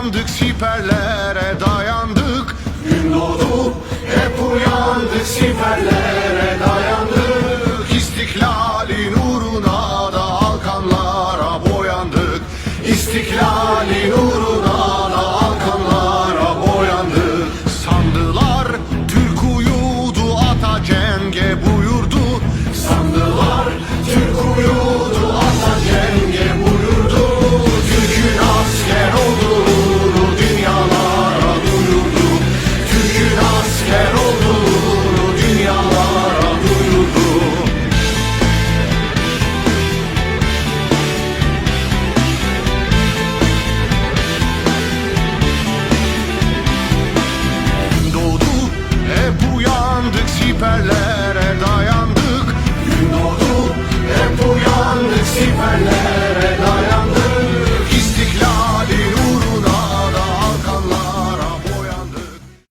Dayandık siperlere dayandık. Gün doğdu hep uyandık siperlere dayandık. İstiklalin uğruna da halkanlara boyandık. İstiklalin uğruna